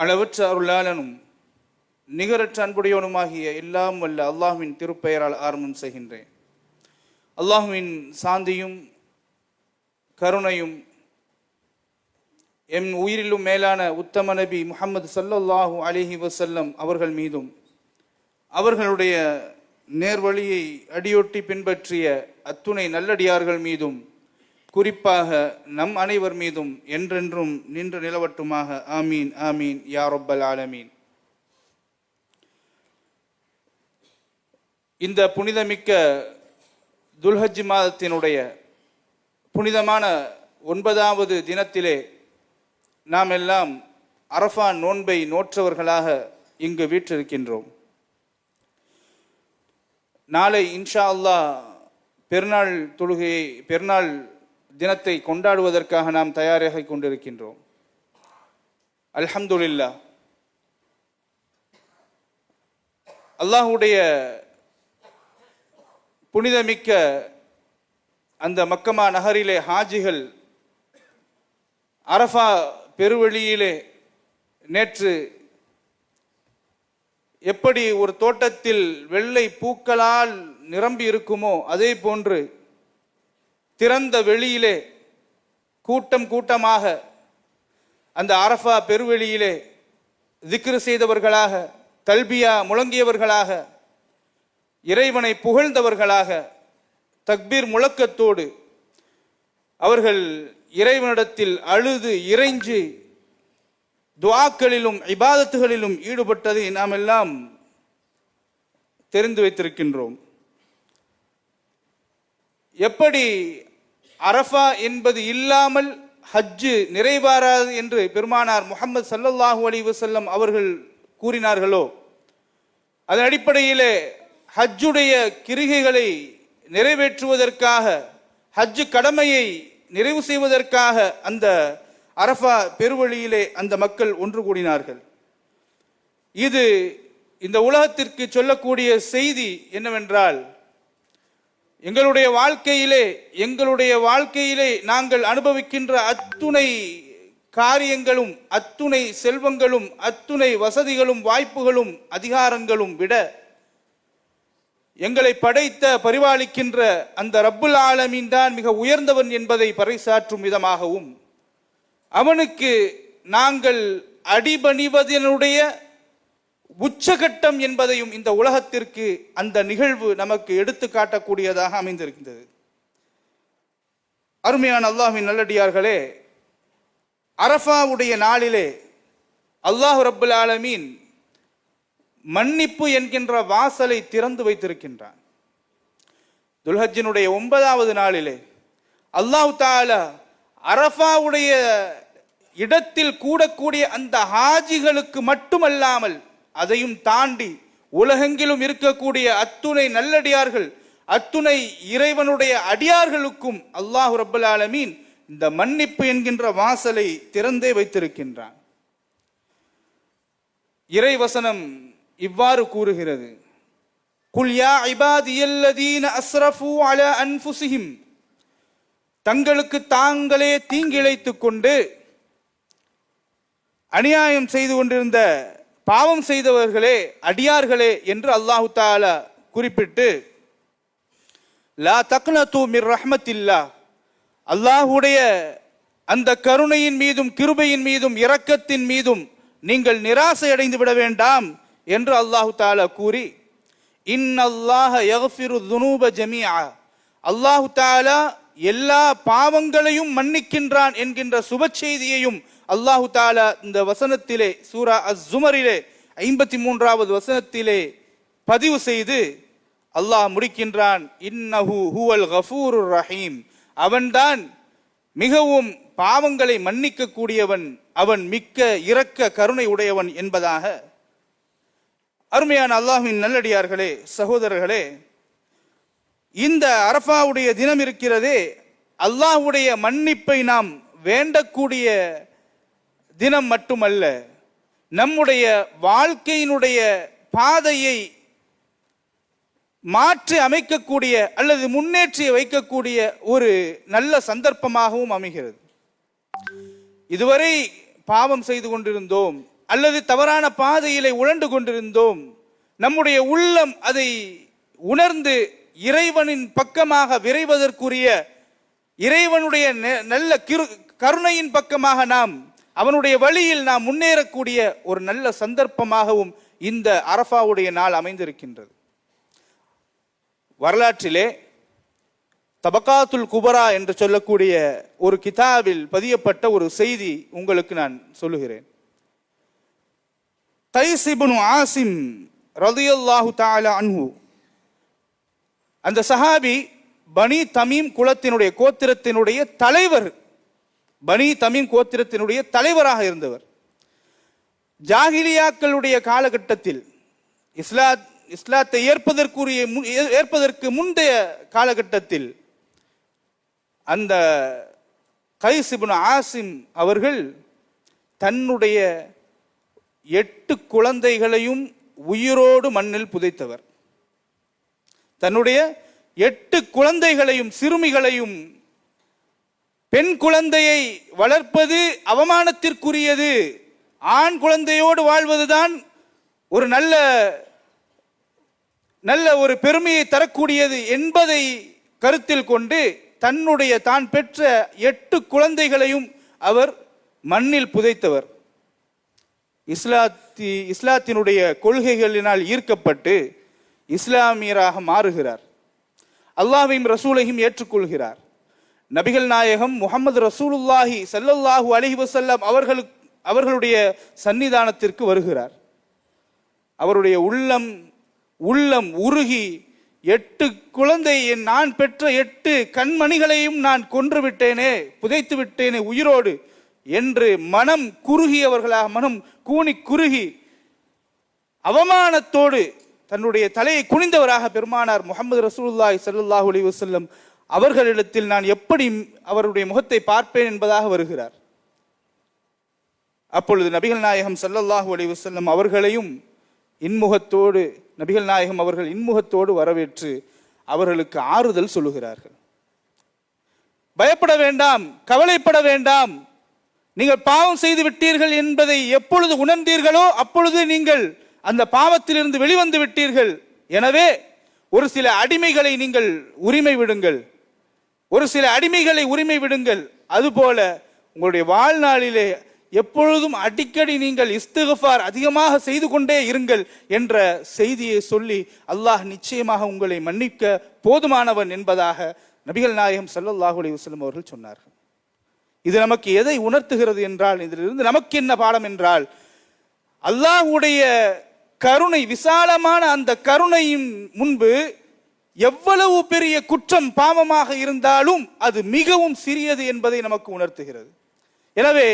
அளவற்ற அருளாளனும் நிகரற்ற அன்புடையவனுமாகிய எல்லாம் வல்ல அல்லாஹ்வின் திருப்பெயரால் ஆரம்பம் செய்கின்றேன். அல்லாஹுவின் சாந்தியும் கருணையும் எம் உயிரிலும் மேலான உத்தம நபி முகமது ஸல்லல்லாஹு அலிஹி வசல்லம் அவர்கள் மீதும் அவர்களுடைய நேர்வழியை அடியொட்டி பின்பற்றிய அத்துணை நல்லடியார்கள் மீதும் குறிப்பாக நம் அனைவர் மீதும் என்றென்றும் நின்று நிலவட்டுமாக. ஆமீன் ஆமீன் யா ஆலமீன். இந்த புனிதமிக்க துல்ஹஜ் மாதத்தினுடைய புனிதமான ஒன்பதாவது தினத்திலே நாம் எல்லாம் அரஃபா நோன்பை நோற்றவர்களாக இங்கு வீற்றிருக்கின்றோம். நாளை இன்ஷா அல்லாஹ் பெருநாள் தொழுகையை பெருநாள் தினத்தை கொண்டாடுவதற்காக நாம் தயாராக கொண்டிருக்கின்றோம். அல்ஹம்துலில்லா அல்லாஹுடைய புனிதமிக்க அந்த மக்கமா நகரிலே ஹாஜிகள் அரஃபா பெருவெளியிலே நேற்று எப்படி ஒரு தோட்டத்தில் வெள்ளை பூக்களால் நிரம்பி இருக்குமோ அதே போன்று திறந்த வெளியிலே கூட்டம் கூட்டமாக அந்த அரஃபா பெருவெளியிலே திக்ரு செய்தவர்களாக தல்பியா முழங்கியவர்களாக இறைவனை புகழ்ந்தவர்களாக தக்பீர் முழக்கத்தோடு அவர்கள் இறைவனிடத்தில் அழுது இறைஞ்சு துவாக்களிலும் இபாதத்துகளிலும் ஈடுபட்டதை நாம் எல்லாம் தெரிந்து வைத்திருக்கின்றோம். எப்படி அரஃபா என்பது இல்லாமல் ஹஜ்ஜு நிறைவேறாது என்று பெருமானார் முகமது சல்லல்லாஹு அலி வசல்லம் அவர்கள் கூறினார்களோ? அதன் அடிப்படையிலே ஹஜ்ஜுடைய கிரிகைகளை நிறைவேற்றுவதற்காக ஹஜ்ஜு கடமையை நிறைவு செய்வதற்காக அந்த அரஃபா பெருவழியிலே அந்த மக்கள் ஒன்று கூடினார்கள். இது இந்த உலகத்திற்கு சொல்லக்கூடிய செய்தி என்னவென்றால் எங்களுடைய வாழ்க்கையிலே எங்களுடைய வாழ்க்கையிலே நாங்கள் அனுபவிக்கின்ற அத்துணை காரியங்களும் அத்துணை செல்வங்களும் அத்துணை வசதிகளும் வாய்ப்புகளும் அதிகாரங்களும் விட எங்களை படைத்த பரிபாலிக்கின்ற அந்த ரப்புல் ஆலமீன் தான் மிக உயர்ந்தவன் என்பதை பறைசாற்றும் விதமாகவும் அவனுக்கு நாங்கள் அடிபணிவதனுடைய உச்சகட்டம் என்பதையும் இந்த உலகத்திற்கு அந்த நிகழ்வு நமக்கு எடுத்து காட்டக்கூடியதாக அமைந்திருக்கின்றது. அருமையான அல்லாஹின் நல்லடியார்களே அரஃபாவுடைய நாளிலே அல்லாஹ் ரபுல் ஆலமீன் மன்னிப்பு என்கின்ற வாசலை திறந்து வைத்திருக்கின்றான். துல்ஹஜினுடைய ஒன்பதாவது நாளிலே அல்லாஹ் தாலா அரஃபாவுடைய இடத்தில் கூடக்கூடிய அந்த ஹாஜிகளுக்கு மட்டுமல்லாமல் அதையும் தாண்டி உலகெங்கிலும் இருக்கக்கூடிய அத்துணை நல்லடியார்கள் அத்துணை இறைவனுடைய அடியார்களுக்கும் அல்லாஹு ரப்பல் ஆலமீன் இந்த மன்னிப்பு என்கின்ற வாசலை திறந்தே வைத்திருக்கின்றான். இறைவசனம் இவ்வாறு கூறுகிறது. குல்யா இபாதியல்லதீன அஸ்ரஃபு அல அன்புசிஹிம் தங்களுக்கு தாங்களே தீங்கிழைத்து கொண்டு அநியாயம் செய்து கொண்டிருந்த பாவம் செய்தவர்களே அடியார்களே என்று அல்லாஹு தாலா குறிப்பிட்டு லா தக்னது மிர் ரஹ்மத்தில்லா அல்லாஹுடைய அந்த கருணையின் மீதும் கிருபையின் மீதும் இரக்கத்தின் மீதும் நீங்கள் நிராசை அடைந்து விட வேண்டாம் என்று அல்லாஹு தாலா கூறி இன் அல்லாஹ யஃபிரு துனூப ஜமியா அல்லாஹு தாலா எல்லா பாவங்களையும் மன்னிக்கின்றான் என்கின்ற சுப செய்தியையும் அல்லாஹு தாலா இந்த வசனத்திலே சூரா அஸ் ஜுமரிலே ஐம்பத்தி மூன்றாவது வசனத்திலே பதிவு செய்து அல்லாஹ் முடிக்கின்றான். இன்னஹு ஹுவல் கஃபூருர் ரஹீம். அவன்தான் மிகவும் பாவங்களை மன்னிக்க கூடியவன் அவன் மிக்க இரக்க கருணை உடையவன் என்பதாக அருமையான அல்லாஹின் நல்லடியார்களே சகோதரர்களே இந்த அரஃபாவுடைய தினம் இருக்கிறதே அல்லாஹ்வுடைய மன்னிப்பை நாம் வேண்டக்கூடிய தினம் மட்டுமல்ல நம்முடைய வாழ்க்கையினுடைய பாதையை மாற்றி அமைக்கக்கூடிய அல்லது முன்னேற்றி வைக்கக்கூடிய ஒரு நல்ல சந்தர்ப்பமாகவும் அமைகிறது. இதுவரை பாவம் செய்து கொண்டிருந்தோம் அல்லது தவறான பாதையிலே உழண்டு கொண்டிருந்தோம் நம்முடைய உள்ளம் அதை உணர்ந்து இறைவனின் பக்கமாக விரைவதற்குரிய இறைவனுடைய நெ- நல்ல கிரு கருணையின் பக்கமாக நாம் அவனுடைய வழியில் நாம் முன்னேறக்கூடிய ஒரு நல்ல சந்தர்ப்பமாகவும் இந்த அரஃபாவுடைய நாள் அமைந்திருக்கின்றது. வரலாற்றிலே தபக்காத்துல் குபரா என்று சொல்லக்கூடிய ஒரு கிதாபில் பதியப்பட்ட ஒரு செய்தி உங்களுக்கு நான் சொல்லுகிறேன். தைசிபுனு ஆசிம் ரலியல்லாஹு தாலா அன்ஹு அந்த சஹாபி பனி தமீம் குலத்தினுடைய கோத்திரத்தினுடைய தலைவர். பனி தமீம் கோத்திரத்தினுடைய தலைவராக இருந்தவர். ஜாகிலியாக்களுடைய காலகட்டத்தில் இஸ்லாத் இஸ்லாத்தை ஏற்பதற்குரிய மு- ஏ- ஏற்பதற்கு முந்தைய காலகட்டத்தில் அந்த கைசிபுன் ஆசிம் அவர்கள் தன்னுடைய எட்டு குழந்தைகளையும் உயிரோடு மண்ணில் புதைத்தவர். தன்னுடைய எட்டு குழந்தைகளையும் சிறுமிகளையும் பெண் குழந்தையை வளர்ப்பது அவமானத்திற்குரியது. ஆண் குழந்தையோடு வாழ்வதுதான் ஒரு நல்ல நல்ல ஒரு பெருமையை தரக்கூடியது என்பதை கருத்தில் கொண்டு தன்னுடைய தான் பெற்ற எட்டு குழந்தைகளையும் அவர் மண்ணில் புதைத்தவர். இஸ்லாத்தி இஸ்லாத்தினுடைய கொள்கைகளினால் ஈர்க்கப்பட்டு இஸ்லாமியராக மாறுகிறார். அல்லாஹையும் ரசூலையும் ஏற்றுக்கொள்கிறார். நபிகள் நாயகம் முகமது ரசூலுல்லாஹி சல்லல்லாஹு அலைஹி வஸல்லம் அவர்களுக்கு அவர்களுடைய சன்னிதானத்திற்கு வருகிறார். அவருடைய உள்ளம் உள்ளம் உருகி எட்டு குழந்தையை என் நான் பெற்ற எட்டு கண்மணிகளையும் நான் கொன்று விட்டேனே புதைத்து விட்டேனே உயிரோடு என்று மனம் குறுகியவர்களாக மனம் கூணி குறுகி அவமானத்தோடு தன்னுடைய தலையை குனிந்தவராக பெருமானார் முகமது ரசூல்லாய் ஸல்லல்லாஹு அலி வசல்லம் அவர்களிடத்தில் நான் எப்படி அவருடைய முகத்தை பார்ப்பேன் என்பதாக வருகிறார். அப்பொழுது நபிகள் நாயகம் சல்லல்லாஹு அலி வசல்லம் அவர்களையும் இன்முகத்தோடு நபிகள் நாயகம் அவர்கள் இன்முகத்தோடு வரவேற்று அவர்களுக்கு ஆறுதல் சொல்லுகிறார்கள். பயப்பட வேண்டாம் கவலைப்பட வேண்டாம். நீங்கள் பாவம் செய்து விட்டீர்கள் என்பதை எப்பொழுது உணர்ந்தீர்களோ அப்பொழுது நீங்கள் அந்த பாவத்திலிருந்து வெளிவந்து விட்டீர்கள். எனவே ஒரு சில அடிமைகளை நீங்கள் உரிமை விடுங்கள். ஒரு சில அடிமைகளை உரிமை விடுங்கள். அதுபோல உங்களுடைய வாழ்நாளிலே எப்பொழுதும் அடிக்கடி நீங்கள் இஸ்திகஃபார் அதிகமாக செய்து கொண்டே இருங்கள் என்ற செய்தியை சொல்லி அல்லாஹ் நிச்சயமாக உங்களை மன்னிக்க போதுமானவன் என்பதாக நபிகள் நாயகம் ஸல்லல்லாஹு அலைஹி வஸல்லம் அவர்கள் சொன்னார்கள். இது நமக்கு எதை உணர்த்துகிறது என்றால் இதிலிருந்து நமக்கு என்ன பாடம் என்றால் அல்லாஹ்வுடைய கருணை விசாலமான அந்த கருணையின் முன்பு எவ்வளவு பெரிய குற்றம் பாவமாக இருந்தாலும் அது மிகவும் சிறியது என்பதை நமக்கு உணர்த்துகிறது. எனவே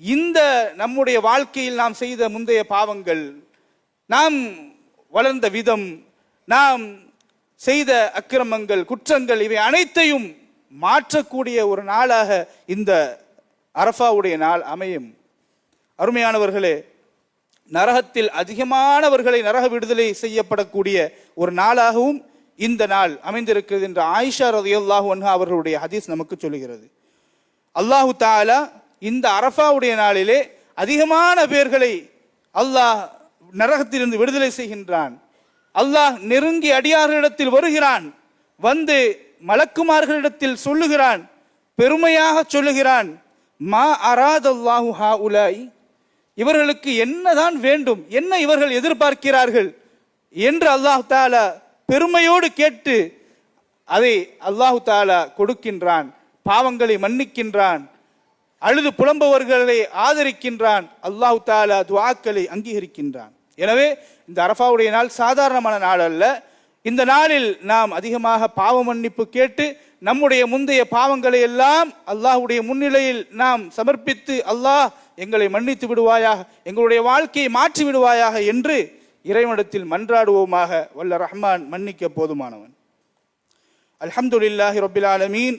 இந்த நம்முடைய வாழ்க்கையில் நாம் செய்த முந்தைய பாவங்கள் நாம் வளர்ந்த விதம் நாம் செய்த அக்கிரமங்கள் குற்றங்கள் இவை அனைத்தையும் மாற்றக்கூடிய ஒரு நாளாக இந்த அரஃபாவுடைய நாள் அமையும். அருமையானவர்களே நரகத்தில் அதிகமானவர்களை நரக விடுதலை செய்யப்படக்கூடிய ஒரு நாளாகவும் இந்த நாள் அமைந்திருக்கிறது என்று ஆயிஷா ரதியல்லாஹு அன்ஹா அவர்களுடைய ஹதீஸ் நமக்கு சொல்லுகிறது. அல்லாஹு தாலா இந்த அரஃபாவுடைய நாளிலே அதிகமான பேர்களை அல்லாஹ் நரகத்திலிருந்து விடுதலை செய்கின்றான். அல்லாஹ் நெருங்கி அடியார்களிடத்தில் வருகிறான். வந்து மலக்குமார்களிடத்தில் சொல்லுகிறான். பெருமையாக சொல்லுகிறான். மா அராத் அல்லாஹு ஹா உலாய் இவர்களுக்கு என்னதான் வேண்டும் என்ன இவர்கள் எதிர்பார்க்கிறார்கள் என்று அல்லாஹ் தாலா பெருமையோடு கேட்டு அதை அல்லாஹு தாலா கொடுக்கின்றான் பாவங்களை மன்னிக்கின்றான் அழுது புலம்பவர்களை ஆதரிக்கின்றான் அல்லாஹு தாலா துவாக்களை அங்கீகரிக்கின்றான். எனவே இந்த அரஃபாவுடைய நாள் சாதாரணமான நாள் அல்ல. இந்த நாளில் நாம் அதிகமாக பாவ மன்னிப்பு கேட்டு நம்முடைய முந்தைய பாவங்களை எல்லாம் அல்லாஹுடைய முன்னிலையில் நாம் சமர்ப்பித்து அல்லாஹ் எங்களை மன்னித்து விடுவாயாக எங்களுடைய வாழ்க்கையை மாற்றி விடுவாயாக என்று இறைவனிடத்தில் மன்றாடுவோமாக வல்ல ரஹ்மான் மன்னிக்க போதுமானவன். அல்ஹம்துலில்லாஹி ரபில் ஆலமீன்.